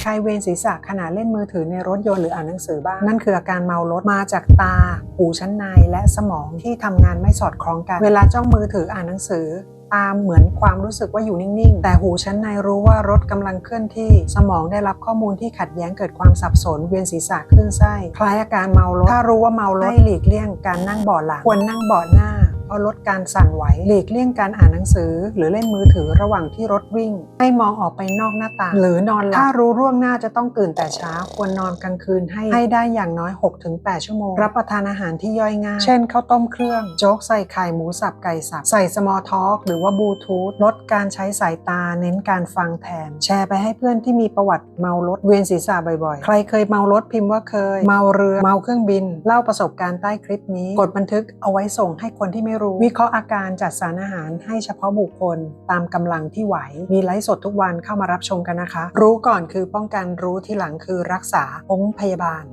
ใครเวียนศีรษะขณะเล่นมือถือในรถยนต์หรืออ่านหนังสือบ้าง นั่นคืออาการเมารถมาจากตา หูชั้นในและสมองที่ทำงานไม่สอดคล้องกัน เวลาจ้องมือถืออ่านหนังสือตาเหมือนความรู้สึกว่าอยู่นิ่งๆ แต่หูชั้นในรู้ว่ารถกำลังเคลื่อนที่ สมองได้รับข้อมูลที่ขัดแย้งเกิดความสับสน เวียนศีรษะคลื่นไส้ คล้ายอาการเมา รถ ถ้ารู้ว่าเมา รถ ให้หลีกเลี่ยงการนั่งเบาะหลัง ควรนั่งเบาะหน้า เพราะลดการสั่นไหวหลีกเลี่ยงการอ่านหนังสือ หรือเล่นมือถือระหว่างที่รถวิ่ง ให้มองออกไปนอกหน้าต่าง หรือนอนหลับถ้ารู้ร่วงหน้าจะต้องตื่นแต่เช้าควรนอนกลางคืนให้ให้ได้อย่างน้อย 6-8 ชั่วโมง รับประทานอาหารที่ย่อยง่าย เช่นข้าวต้มเครื่อง โจ๊กใส่ไข่หมูสับไก่สับ ใส่สมอท็อกหรือว่าบลูทูธลดการใช้สายตาเน้นการฟังแทน แชร์ไปให้เพื่อนที่มีประวัติเมารถเวียนศีรษะบ่อยๆ ใครเคยเมารถพิมพ์ว่าเคย เมาเรือเมาเครื่องบิน เล่าประสบการณ์ใต้คลิปนี้ กดบันทึกเอาไว้ส่งให้คนที่ไม่รู้ วิเคราะห์อาการจัดสารอาหารให้เฉพาะบุคคล ตามกำลังที่ไหว มีไลฟ์สดทุกวันเข้ามารับชมกันนะคะ รู้ก่อนคือป้องกันรู้ที่หลังคือรักษาองค์พยาบาล